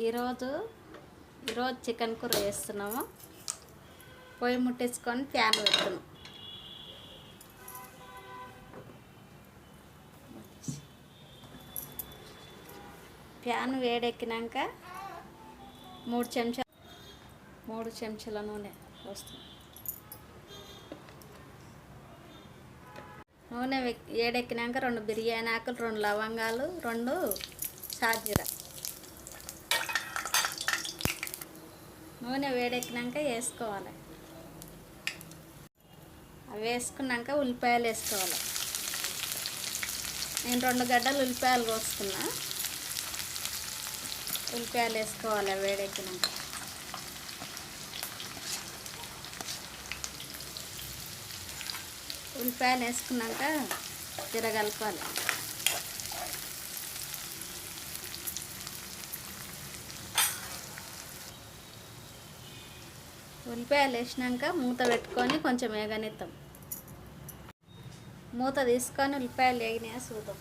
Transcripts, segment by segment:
ఈరోజు ఈరోజు చికెన్ కూర వేస్తున్నాము పొయ్యి ముట్టించుకొని ప్యాన్ పెడుతున్నాం ప్యాన్ వేడెక్కినాక మూడు చెంచా మూడు చెంచాల నూనె వస్తుంది నూనె ఏడెక్కినాక వేడెక్కినాక రెండు బిర్యానీ ఆకులు రెండు లవంగాలు రెండు సాజీరా. నూనె వేడెక్కినాక వేసుకోవాలి. అవి వేసుకున్నాక ఉల్లిపాయలు వేసుకోవాలి. నేను రెండు గడ్డలు ఉల్లిపాయలు కోసుకున్నా. ఉల్లిపాయలు వేసుకోవాలి వేడెక్కినాక. ఉల్లిపాయలు వేసుకున్నాక తిరగలపాలి ఉల్లిపాయలు వేసినాక మూత పెట్టుకొని కొంచెం వేగనిద్దాం. మూత తీసుకొని ఉల్లిపాయలు వేగినాయా చూద్దాం.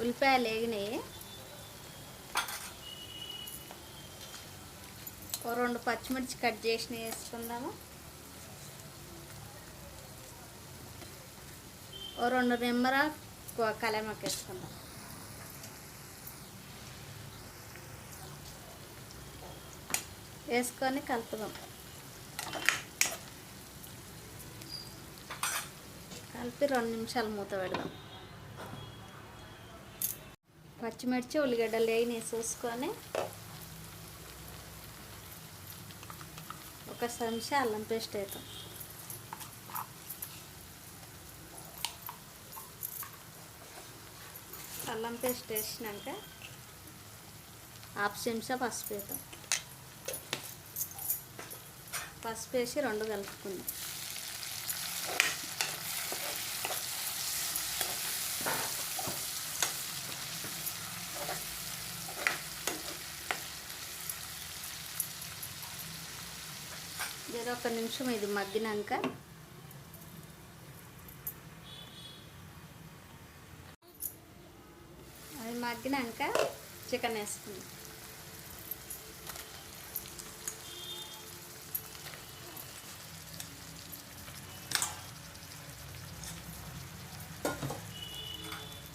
ఉల్లిపాయలు వేగినాయి. ఓ రెండు పచ్చిమిర్చి కట్ చేసిన వేసుకుందాము. ఓ రెండు నిమ్మర కలమక్క వేసుకుందాం వేసుకొని కలుపుదాం. కలిపి రెండు నిమిషాలు మూత పెడదాం. పచ్చిమిర్చి ఉల్లిగడ్డలు వేయి చూసుకొని ఒక చెంచా అల్లం పేస్ట్ అవుతాం అల్లం పేస్ట్ వేసినాక హాఫ్ చెంచా పసుపు వేద్దాం. పసుపు వేసి రెండు కలుపుకుందాం. జర ఒక నిమిషం ఇది మగ్గినాక అది మగ్గినాక చికెన్ వేసుకుందాం.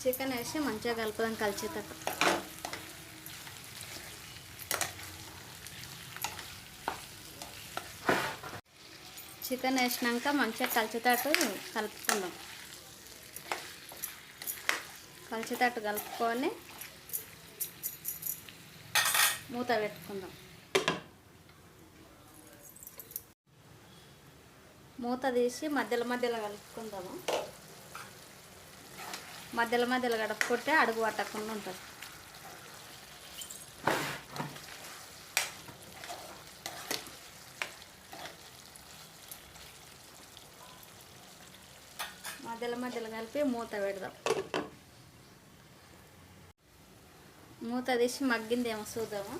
చికెన్ వేసి మంచిగా కలుపుదాం కలిసేటట్టు. చికెన్ వేసినాక మంచిగా కలిసేటట్టు కలుపుకుందాం. కలిసేటట్టు కలుపుకొని మూత పెట్టుకుందాం. మూత తీసి మధ్యలో మధ్యలో కలుపుకుందాము. మధ్యలో మధ్యలో గడపకొట్టే అడుగు పట్టకుండా ఉంటుంది. మధ్యలో మధ్యలో కలిపి మూత పెడదాం. మూత తీసి మగ్గిందేమో చూద్దాము?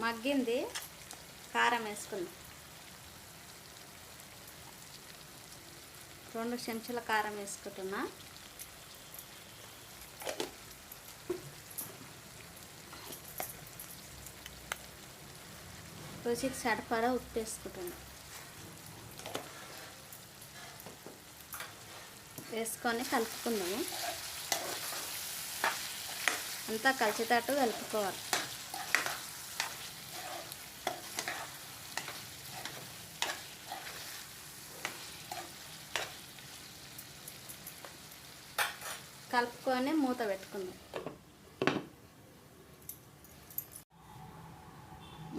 మగ్గింది కారం వేసుకుందాం. రెండు చెంచాల కారం వేసుకుంటున్నా. రుచికి సరిపడా ఉప్పు వేసుకుంటున్నా. వేసుకొని కలుపుకుందాము. అంతా కలిసేటట్టు కలుపుకోవాలి. కలుపుకొని మూత పెట్టుకుందాం.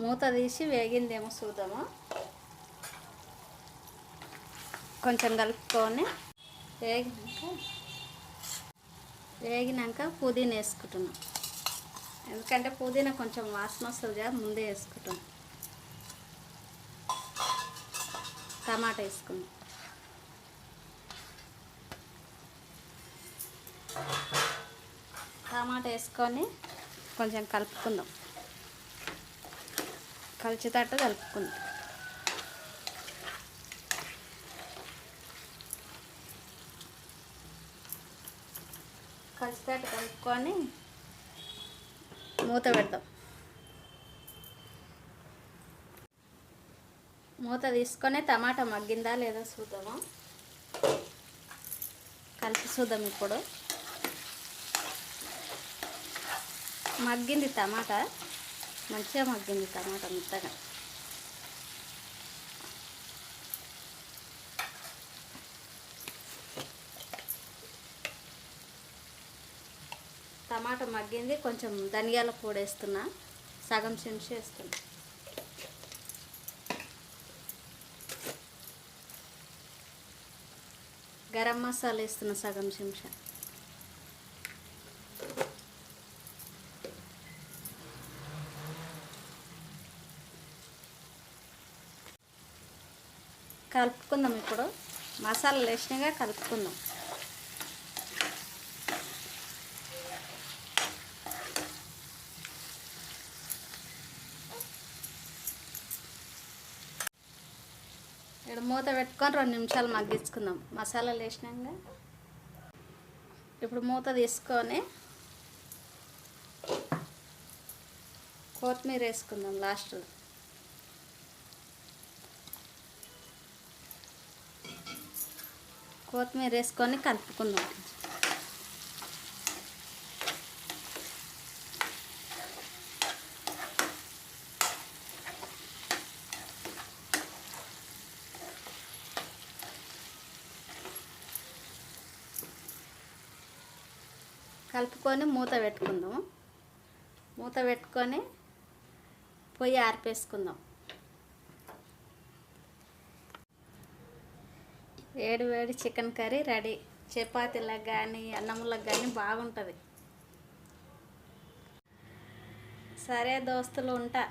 మూత తీసి వేగిందేమో చూద్దాము? కొంచెం కలుపుకొని వేగినాక వేగినాక పుదీనా వేసుకుంటున్నాం. ఎందుకంటే పుదీనా కొంచెం వాసన వస్తుంది ముందే వేసుకుంటున్నాం. టమాటా వేసుకున్నాం టమాటా వేసుకొని కొంచెం కలుపుకుందాం. కలిచేటట్టు కలుపుకుందాం. కలిసిపెట్టు కలుపుకొని మూత పెడతాం మూత తీసుకొని టమాటా మగ్గిందా లేదా చూద్దాము? కలిపి చూద్దాం ఇప్పుడు. మగ్గింది టమాటా. మంచిగా మగ్గింది టమాటా మెత్తగా టమాటా మగ్గింది. కొంచెం ధనియాల పొడి వేస్తున్నా. సగం చెంచా వేస్తున్నా. గరం మసాలా వేస్తున్నా సగం చెంచా. కలుపుకుందాం ఇప్పుడు. మసాలాలు వేసినాగా కలుపుకుందాం. ఇక్కడ మూత పెట్టుకొని రెండు నిమిషాలు మగ్గించుకుందాం. మసాలాలు వేసినాక ఇప్పుడు మూత తీసుకొని కొత్తిమీర వేసుకుందాం లాస్ట్లో. కొత్తిమీర వేసుకొని కలుపుకుందాం. కలుపుకొని మూత పెట్టుకుందాం. మూత పెట్టుకొని పొయ్యి ఆర్పేసుకుందాం. వేడి వేడి చికెన్ కర్రీ రెడీ. చపాతీలకు కానీ అన్నములకు కానీ బాగుంటుంది. సరే దోస్తులు ఉంటా.